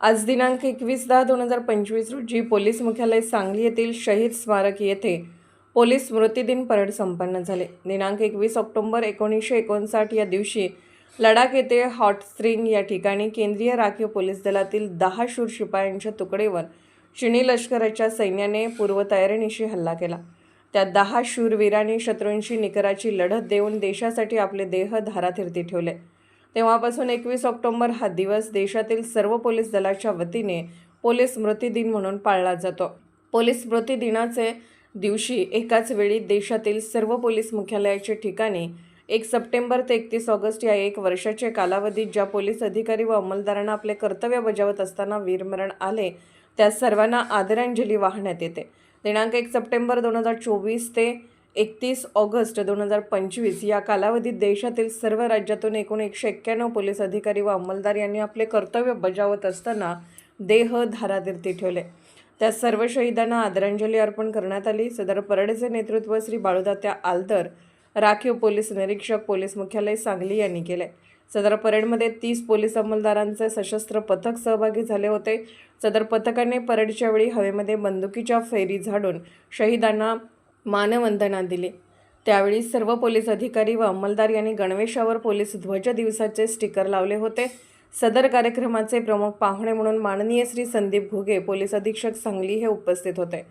आज दिनांक एकवीस दहा दोन हजार पंचवीस रोजी पोलीस मुख्यालय सांगली येथील शहीद स्मारक येथे पोलीस स्मृतिदिन परेड संपन्न झाले. दिनांक एकवीस ऑक्टोंबर एकोणीसशे एकोणसाठ या दिवशी लडाख येथे हॉट स्ट्रिंग या ठिकाणी केंद्रीय राखीव पोलीस दलातील दहा शूर शिपायांच्या तुकडीवर चिनी लष्कराच्या सैन्याने पूर्वतयारीनिशी हल्ला केला. त्या दहा शूरवीरांनी शत्रूंशी निकराची लढत देऊन देशासाठी आपले देह धाराथिरती ठेवले. तेव्हापासून एकवीस ऑक्टोबर हा दिवस देशातील सर्व पोलीस दलाच्या वतीने पोलीस स्मृती दिन म्हणून पाळला जातो. पोलीस स्मृती दिनाचे दिवशी एकाच वेळी देशातील सर्व पोलीस मुख्यालयाच्या ठिकाणी एक सप्टेंबर ते एकतीस ऑगस्ट या एक वर्षाच्या कालावधीत ज्या पोलीस अधिकारी व अंमलदारांना आपले कर्तव्य बजावत असताना वीरमरण आले त्या सर्वांना आदरांजली वाहण्यात येते. दिनांक एक सप्टेंबर दोन हजार चोवीस ते एकतीस ऑगस्ट दोन हजार पंचवीस या कालावधीत देशातील सर्व राज्यातून एकूण एकशे एक्क्याण्णव पोलीस अधिकारी व अंमलदार यांनी आपले कर्तव्य बजावत असताना देह धारातीर्थी ठेवले. त्या सर्व शहीदांना आदरांजली अर्पण करण्यात आली. सदर परडेचे नेतृत्व श्री बाळूदात्या आलतर राखीव पोलीस निरीक्षक पोलीस मुख्यालय सांगली यांनी केले. सदर परेडमध्ये तीस पोलीस अंमलदारांचे सशस्त्र पथक सहभागी झाले होते. सदर पथकाने परेडच्या वेळी हवेमध्ये बंदुकीच्या फेरी झाडून शहीदांना मानवंदना दिली. त्यावेळी सर्व पोलीस अधिकारी व अंमलदार यांनी गणवेशावर पोलीस ध्वज दिवसाचे स्टिकर लावले होते. सदर कार्यक्रमाचे प्रमुख पाहुणे म्हणून माननीय श्री संदीप घुगे पोलीस अधीक्षक सांगली हे उपस्थित होते.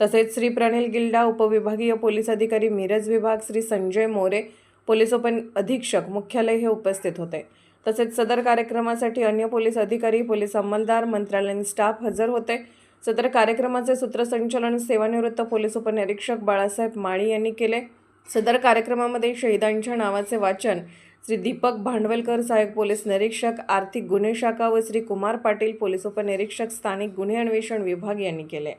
तसेच श्री प्रणिल गिल्डा उपविभागीय पोलीस अधिकारी मिरज विभाग श्री संजय मोरे पोलीस उप अधीक्षक मुख्यालय हे उपस्थित होते. तसेच सदर कार्यक्रमासाठी अन्य पोलीस अधिकारी पोलीस अंमलदार मंत्रालयीन स्टाफ हजर होते. सदर कार्यक्रमाचे सूत्रसंचालन सेवानिवृत्त पोलीस उपनिरीक्षक बाळासाहेब माळी यांनी केले. सदर कार्यक्रमामध्ये शहीदांच्या नावाचे वाचन श्री दीपक भांडवलकर सहाय्यक पोलीस निरीक्षक आर्थिक गुन्हे शाखा व श्री कुमार पाटील पोलीस उपनिरीक्षक स्थानिक गुन्हे अन्वेषण विभाग यांनी केले.